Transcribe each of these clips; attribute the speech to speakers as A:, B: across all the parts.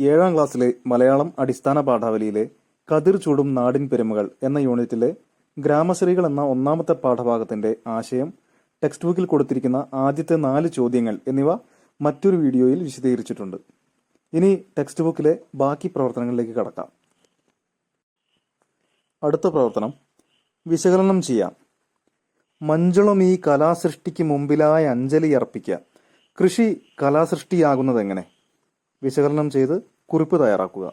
A: ഏഴാം ക്ലാസ്സിലെ മലയാളം അടിസ്ഥാന പാഠാവലിയിലെ കതിർ ചൂടും നാടിൻ പെരുമകൾ എന്ന യൂണിറ്റിലെ ഗ്രാമശ്രീകൾ എന്ന ഒന്നാമത്തെ പാഠഭാഗത്തിന്റെ ആശയം ടെക്സ്റ്റ് ബുക്കിൽ കൊടുത്തിരിക്കുന്ന ആദ്യത്തെ നാല് ചോദ്യങ്ങൾ എന്നിവ മറ്റൊരു വീഡിയോയിൽ വിശദീകരിച്ചിട്ടുണ്ട്. ഇനി ടെക്സ്റ്റ് ബുക്കിലെ ബാക്കി പ്രവർത്തനങ്ങളിലേക്ക് കടക്കാം. അടുത്ത പ്രവർത്തനം. വിശകലനം ചെയ്യാം. മഞ്ജുളം ഈ കലാസൃഷ്ടിക്ക് മുമ്പിലായ അഞ്ജലി അർപ്പിക്കുക. കൃഷി കലാസൃഷ്ടിയാകുന്നത് എങ്ങനെ? വിശകലനം ചെയ്ത് കുറിപ്പ് തയ്യാറാക്കുക.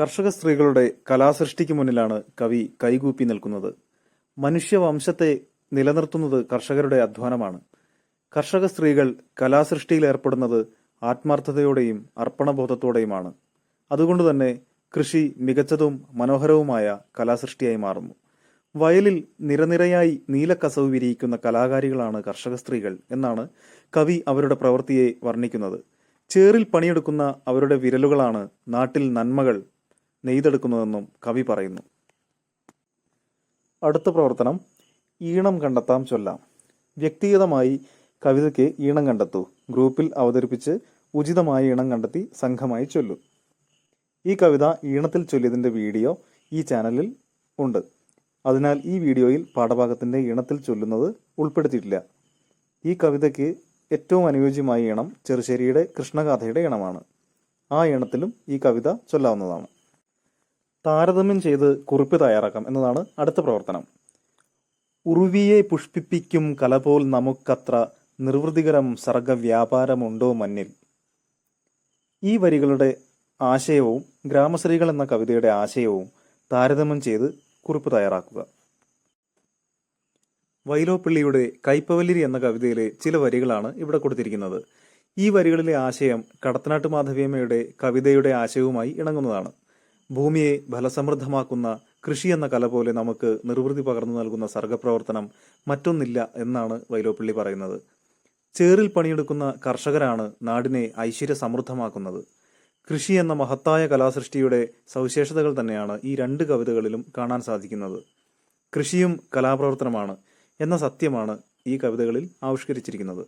A: കർഷക സ്ത്രീകളുടെ കലാസൃഷ്ടിക്ക് മുന്നിലാണ് കവി കൈകൂപ്പി നിൽക്കുന്നത്. മനുഷ്യവംശത്തെ നിലനിർത്തുന്നത് കർഷകരുടെ അധ്വാനമാണ്. കർഷക സ്ത്രീകൾ കലാസൃഷ്ടിയിൽ ഏർപ്പെടുന്നത് ആത്മാർത്ഥതയോടെയും അർപ്പണബോധത്തോടെയുമാണ്. അതുകൊണ്ട് തന്നെ കൃഷി മികച്ചതും മനോഹരവുമായ കലാസൃഷ്ടിയായി മാറുന്നു. വയലിൽ നിരനിരയായി നീലക്കസവ് വിരിയിക്കുന്ന കലാകാരികളാണ് കർഷക സ്ത്രീകൾ എന്നാണ് കവി അവരുടെ പ്രവൃത്തിയെ വർണിക്കുന്നത്. ചേറിൽ പണിയെടുക്കുന്ന അവരുടെ വിരലുകളാണ് നാട്ടിൽ നന്മകൾ നെയ്തെടുക്കുന്നതെന്നും കവി പറയുന്നു. അടുത്ത പ്രവർത്തനം ഈണം കണ്ടെത്താം ചൊല്ലാം. വ്യക്തിഗതമായി കവിതയ്ക്ക് ഈണം കണ്ടെത്തൂ. ഗ്രൂപ്പിൽ അവതരിപ്പിച്ച് ഉചിതമായ ഈണം കണ്ടെത്തി സംഘമായി ചൊല്ലൂ. ഈ കവിത ഈണത്തിൽ ചൊല്ലിയതിന്റെ വീഡിയോ ഈ ചാനലിൽ ഉണ്ട്. അതിനാൽ ഈ വീഡിയോയിൽ പാഠഭാഗത്തിന്റെ ഇണത്തിൽ ചൊല്ലുന്നത് ഉൾപ്പെടുത്തിയിട്ടില്ല. ഈ കവിതയ്ക്ക് ഏറ്റവും അനുയോജ്യമായ ഇണം ചെറുശ്ശേരിയുടെ കൃഷ്ണഗാഥയുടെ ഇണമാണ് ആ ഇണത്തിലും ഈ കവിത ചൊല്ലാവുന്നതാണ്. താരതമ്യം ചെയ്ത് കുറിപ്പ് തയ്യാറാക്കാം എന്നതാണ് അടുത്ത പ്രവർത്തനം. ഉറുവിയെ പുഷ്പിപ്പിക്കും കലപോൽ നമുക്കത്ര നിർവൃതികരം സർഗവ്യാപാരമുണ്ടോ മന്നിൽ. ഈ വരികളുടെ ആശയവും ഗ്രാമശ്രീകൾ എന്ന കവിതയുടെ ആശയവും താരതമ്യം ചെയ്ത് കുറിപ്പ് തയ്യാറാക്കുക. വൈലോപ്പിള്ളിയുടെ കൈപ്പവല്ലിരി എന്ന കവിതയിലെ ചില വരികളാണ് ഇവിടെ കൊടുത്തിരിക്കുന്നത്. ഈ വരികളിലെ ആശയം കടത്തനാട്ട് മാധവിയമ്മയുടെ കവിതയുടെ ആശയവുമായി ഇണങ്ങുന്നതാണ്. ഭൂമിയെ ഫലസമൃദ്ധമാക്കുന്ന കൃഷി എന്ന കല പോലെ നമുക്ക് നിർവൃതി പകർന്നു നൽകുന്ന സർഗപ്രവർത്തനം മറ്റൊന്നില്ല എന്നാണ് വൈലോപ്പിള്ളി പറയുന്നത്. ചേറിൽ പണിയെടുക്കുന്ന കർഷകരാണ് നാടിനെ ഐശ്വര്യ സമൃദ്ധമാക്കുന്നത് കൃഷി എന്ന മഹത്തായ കലാസൃഷ്ടിയുടെ സവിശേഷതകൾ തന്നെയാണ് ഈ രണ്ട് കവിതകളിലും കാണാൻ സാധിക്കുന്നത്. കൃഷിയും കലാപ്രവർത്തനമാണ് എന്ന സത്യമാണ് ഈ കവിതകളിൽ ആവിഷ്കരിച്ചിരിക്കുന്നത്.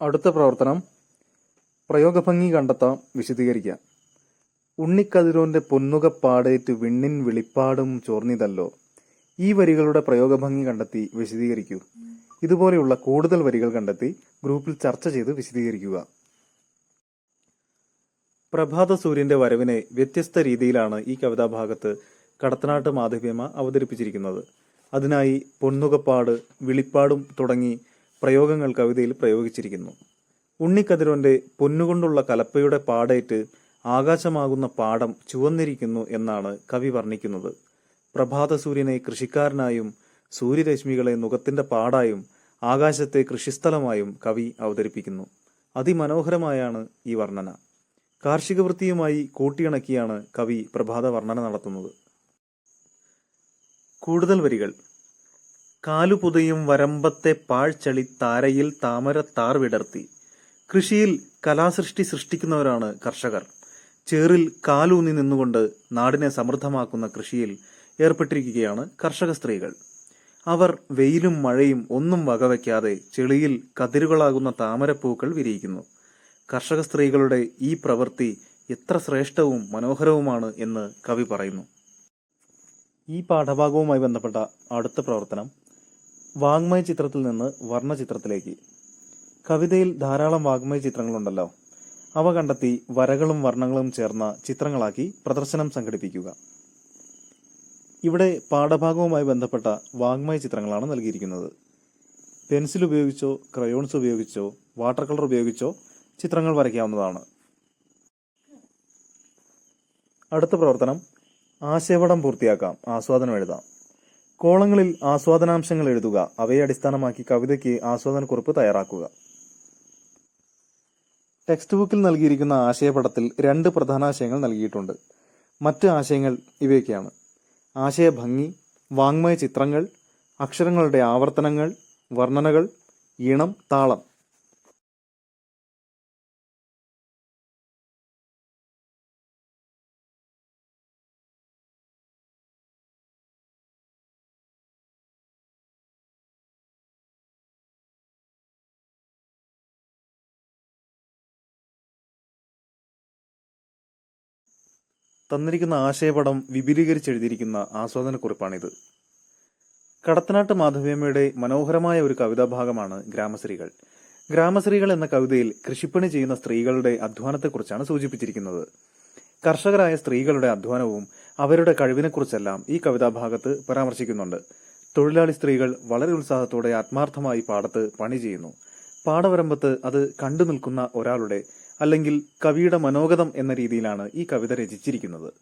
A: അടുത്ത പ്രവർത്തനം. പ്രയോഗഭംഗി കണ്ടെത്താം വിശദീകരിക്കാം. ഉണ്ണിക്കതിരോന്റെ പൊന്നുക പാടേറ്റ് വിണ്ണിൻ വിളിപ്പാടും ചോർന്നിതല്ലോ. ഈ വരികളുടെ പ്രയോഗഭംഗി കണ്ടെത്തി വിശദീകരിക്കൂ. ഇതുപോലെയുള്ള കൂടുതൽ വരികൾ കണ്ടെത്തി ഗ്രൂപ്പിൽ ചർച്ച ചെയ്ത് വിശദീകരിക്കുക. പ്രഭാത സൂര്യന്റെ വരവിനെ വ്യത്യസ്ത രീതിയിലാണ് ഈ കവിതാഭാഗത്ത് കടത്തനാട്ട് മാധവ്യമ അവതരിപ്പിച്ചിരിക്കുന്നത്. അതിനായി പൊന്നുകപ്പാട് വിളിപ്പാടും തുടങ്ങി പ്രയോഗങ്ങൾ കവിതയിൽ പ്രയോഗിച്ചിരിക്കുന്നു. ഉണ്ണിക്കതിരോന്റെ പൊന്നുകൊണ്ടുള്ള കലപ്പയുടെ പാടേറ്റ് ആകാശമാകുന്ന പാടം ചുവന്നിരിക്കുന്നു എന്നാണ് കവി വർണിക്കുന്നത്. പ്രഭാത സൂര്യനെ കൃഷിക്കാരനായും സൂര്യരശ്മികളെ നുഖത്തിന്റെ പാടായും ആകാശത്തെ കൃഷിസ്ഥലമായും കവി അവതരിപ്പിക്കുന്നു. അതിമനോഹരമായാണ് ഈ വർണന. കാർഷിക വൃത്തിയുമായി കൂട്ടിയിണക്കിയാണ് കവി പ്രഭാത വർണന നടത്തുന്നത്. കൂടുതൽ വരികൾ. കാലുപുതയും വരമ്പത്തെ പാഴ്ചളി താരയിൽ താമര താർ വിടർത്തി. കൃഷിയിൽ കലാസൃഷ്ടി സൃഷ്ടിക്കുന്നവരാണ് കർഷകർ. ചേറിൽ കാലൂന്നി നിന്നുകൊണ്ട് നാടിനെ സമൃദ്ധമാക്കുന്ന കൃഷിയിൽ ഏർപ്പെട്ടിരിക്കുകയാണ് കർഷക സ്ത്രീകൾ. അവർ വെയിലും മഴയും ഒന്നും വകവയ്ക്കാതെ ചെളിയിൽ കതിരുകളാകുന്ന താമരപ്പൂക്കൾ വിരിയിക്കുന്നു. കർഷക സ്ത്രീകളുടെ ഈ പ്രവൃത്തി എത്ര ശ്രേഷ്ഠവും മനോഹരവുമാണ് എന്ന് കവി പറയുന്നു. ഈ പാഠഭാഗവുമായി ബന്ധപ്പെട്ട അടുത്ത പ്രവർത്തനം വാങ്മയ ചിത്രത്തിൽ നിന്ന് വർണചിത്രത്തിലേക്ക്. കവിതയിൽ ധാരാളം വാങ്മയ ചിത്രങ്ങളുണ്ടല്ലോ. അവ കണ്ടെത്തി വരകളും വർണങ്ങളും ചേർന്ന ചിത്രങ്ങളാക്കി പ്രദർശനം സംഘടിപ്പിക്കുക. ഇവിടെ പാഠഭാഗവുമായി ബന്ധപ്പെട്ട വാങ്മയ ചിത്രങ്ങളാണ് നൽകിയിരിക്കുന്നത്. പെൻസിൽ ഉപയോഗിച്ചോ ക്രയോൺസ് ഉപയോഗിച്ചോ വാട്ടർ കളർ ഉപയോഗിച്ചോ ചിത്രങ്ങൾ വരയ്ക്കാവുന്നതാണ്. അടുത്ത പ്രവർത്തനം ആശയപടം പൂർത്തിയാക്കാം ആസ്വാദനം എഴുതാം. കോളങ്ങളിൽ ആസ്വാദനാംശങ്ങൾ എഴുതുക അവയെ അടിസ്ഥാനമാക്കി കവിതയ്ക്ക് ആസ്വാദനക്കുറിപ്പ് തയ്യാറാക്കുക. ടെക്സ്റ്റ് ബുക്കിൽ നൽകിയിരിക്കുന്ന ആശയപടത്തിൽ രണ്ട് പ്രധാന ആശയങ്ങൾ നൽകിയിട്ടുണ്ട്. മറ്റ് ആശയങ്ങൾ ഇവയൊക്കെയാണ്. ആശയഭംഗി വാങ്മയ ചിത്രങ്ങൾ അക്ഷരങ്ങളുടെ ആവർത്തനങ്ങൾ വർണനകൾ ഈണം താളം. തന്നിരിക്കുന്ന ആശയപടം വിപുലീകരിച്ചെഴുതിയിരിക്കുന്ന ആസ്വാദനക്കുറിപ്പാണിത്. കടത്തനാട്ട് മാധവിയമ്മയുടെ മനോഹരമായ ഒരു കവിതാഭാഗമാണ് ഗ്രാമശ്രീകൾ. ഗ്രാമശ്രീകൾ എന്ന കവിതയിൽ കൃഷിപ്പണി ചെയ്യുന്ന സ്ത്രീകളുടെ അധ്വാനത്തെക്കുറിച്ചാണ് സൂചിപ്പിച്ചിരിക്കുന്നത്. കർഷകരായ സ്ത്രീകളുടെ അധ്വാനവും അവരുടെ കഴിവിനെക്കുറിച്ചെല്ലാം ഈ കവിതാഭാഗത്ത് പരാമർശിക്കുന്നുണ്ട്. തൊഴിലാളി സ്ത്രീകൾ വളരെ ഉത്സാഹത്തോടെ ആത്മാർത്ഥമായി പാടത്ത് പണി ചെയ്യുന്നു. പാടവരമ്പത്ത് അത് കണ്ടു നിൽക്കുന്ന ഒരാളുടെ അല്ലെങ്കിൽ കവിയുടെ മനോഗതം എന്ന രീതിയിലാണ് ഈ കവിത രചിച്ചിരിക്കുന്നത്.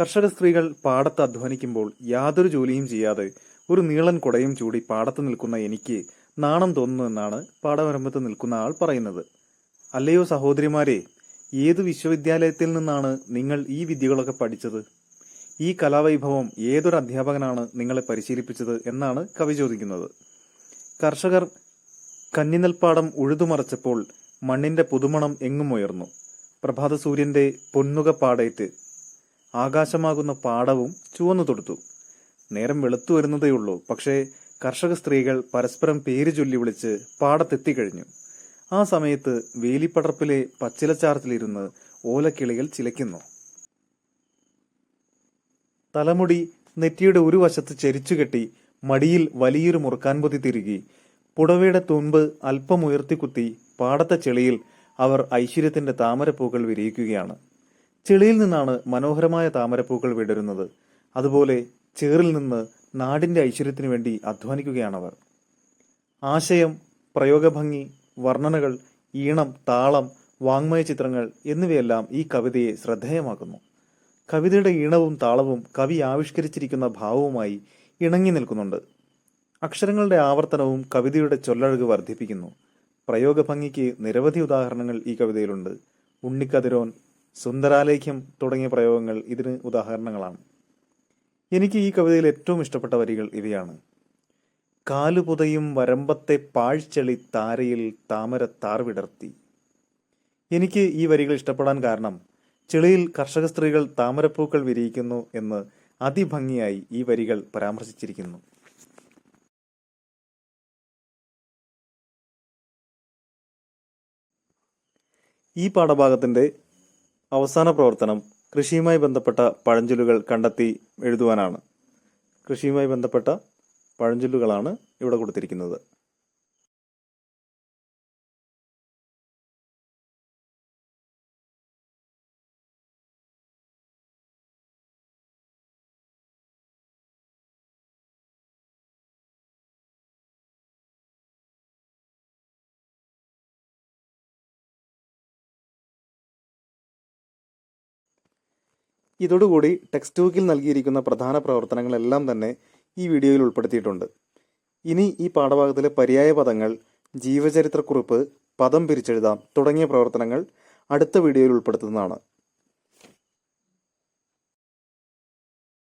A: കർഷക സ്ത്രീകൾ പാടത്ത് അധ്വാനിക്കുമ്പോൾ യാതൊരു ജോലിയും ചെയ്യാതെ ഒരു നീളൻ കുടയും ചൂടി പാടത്ത് നിൽക്കുന്ന എനിക്ക് നാണം തോന്നുന്നു എന്നാണ് പാടവരമ്പത്ത് നിൽക്കുന്ന ആൾ പറയുന്നത്. അല്ലയോ സഹോദരിമാരെ ഏത് വിശ്വവിദ്യാലയത്തിൽ നിന്നാണ് നിങ്ങൾ ഈ വിദ്യകളൊക്കെ പഠിച്ചത്? ഈ കലാവൈഭവം ഏതൊരു അധ്യാപകനാണ് നിങ്ങളെ പരിശീലിപ്പിച്ചത് എന്നാണ് കവി ചോദിക്കുന്നത്. കർഷകർ കന്നിനെൽപ്പാടം ഉഴുതുമറച്ചപ്പോൾ മണ്ണിന്റെ പുതുമണം എങ്ങും ഉയർന്നു. പ്രഭാത സൂര്യന്റെ പൊന്നുക പാടേറ്റ് ആകാശമാകുന്ന പാടവും ചുവന്നു തൊടുത്തു. നേരം വെളുത്തു വരുന്നതേയുള്ളൂ പക്ഷേ കർഷക സ്ത്രീകൾ പരസ്പരം പേര് ചൊല്ലി വിളിച്ച് പാടത്തെത്തിക്കഴിഞ്ഞു. ആ സമയത്ത് വേലിപ്പടർപ്പിലെ പച്ചിലച്ചാർത്തിലിരുന്ന് ഓലക്കിളികൾ ചിലയ്ക്കുന്നു. തലമുടി നെറ്റിയുടെ ഒരു വശത്ത് ചരിച്ചുകെട്ടി മടിയിൽ വലിയൊരു മുറുക്കാൻ പൊതി തിരുകി പുടവയുടെ തുമ്പ് അല്പം ഉയർത്തിക്കുത്തി പാടത്തെ ചെളിയിൽ അവർ ഐശ്വര്യത്തിന്റെ താമരപ്പൂക്കൾ വിരിയിക്കുകയാണ്. ചെളിയിൽ നിന്നാണ് മനോഹരമായ താമരപ്പൂക്കൾ വിടരുന്നത്. അതുപോലെ ചേറിൽ നിന്ന് നാടിന്റെ ഐശ്വര്യത്തിനു വേണ്ടി അധ്വാനിക്കുകയാണവർ ആശയം പ്രയോഗഭംഗി വർണനകൾ ഈണം താളം വാങ്മയ ചിത്രങ്ങൾ എന്നിവയെല്ലാം ഈ കവിതയെ ശ്രദ്ധേയമാക്കുന്നു. കവിതയുടെ ഈണവും താളവും കവി ആവിഷ്കരിച്ചിരിക്കുന്ന ഭാവവുമായി ഇണങ്ങി നിൽക്കുന്നുണ്ട്. അക്ഷരങ്ങളുടെ ആവർത്തനവും കവിതയുടെ ചൊല്ലഴക് വർദ്ധിപ്പിക്കുന്നു. പ്രയോഗഭംഗിക്ക് നിരവധി ഉദാഹരണങ്ങൾ ഈ കവിതയിലുണ്ട്. ഉണ്ണിക്കതിരോൻ സുന്ദരാലേഖ്യം തുടങ്ങിയ പ്രയോഗങ്ങൾ ഇതിന് ഉദാഹരണങ്ങളാണ്. എനിക്ക് ഈ കവിതയിൽ ഏറ്റവും ഇഷ്ടപ്പെട്ട വരികൾ ഇവയാണ്. കാലുപുതയും വരമ്പത്തെ പാഴ്ചെളി താരയിൽ താമര താർ വിടർത്തി. എനിക്ക് ഈ വരികൾ ഇഷ്ടപ്പെടാൻ കാരണം ചെളിയിൽ കർഷക സ്ത്രീകൾ താമരപ്പൂക്കൾ വിരിയിക്കുന്നു എന്ന് അതിഭംഗിയായി ഈ വരികൾ പരാമർശിച്ചിരിക്കുന്നു. ഈ പാഠഭാഗത്തിന്റെ അവസാന പ്രവർത്തനം കൃഷിയുമായി ബന്ധപ്പെട്ട പഴഞ്ചൊല്ലുകൾ കണ്ടെത്തി എഴുതുവാനാണ്. കൃഷിയുമായി ബന്ധപ്പെട്ട പഴഞ്ചൊല്ലുകളാണ് ഇവിടെ കൊടുത്തിരിക്കുന്നത്. ഇതോടുകൂടി ടെക്സ്റ്റ് ബുക്കിൽ നൽകിയിരിക്കുന്ന പ്രധാന പ്രവർത്തനങ്ങളെല്ലാം തന്നെ ഈ വീഡിയോയിൽ ഉൾപ്പെടുത്തിയിട്ടുണ്ട്. ഇനി ഈ പാഠഭാഗത്തിലെ പര്യായ പദങ്ങൾ ജീവചരിത്രക്കുറിപ്പ് പദം പിരിച്ചെഴുതാം തുടങ്ങിയ പ്രവർത്തനങ്ങൾ അടുത്ത വീഡിയോയിൽ ഉൾപ്പെടുത്തുന്നതാണ്.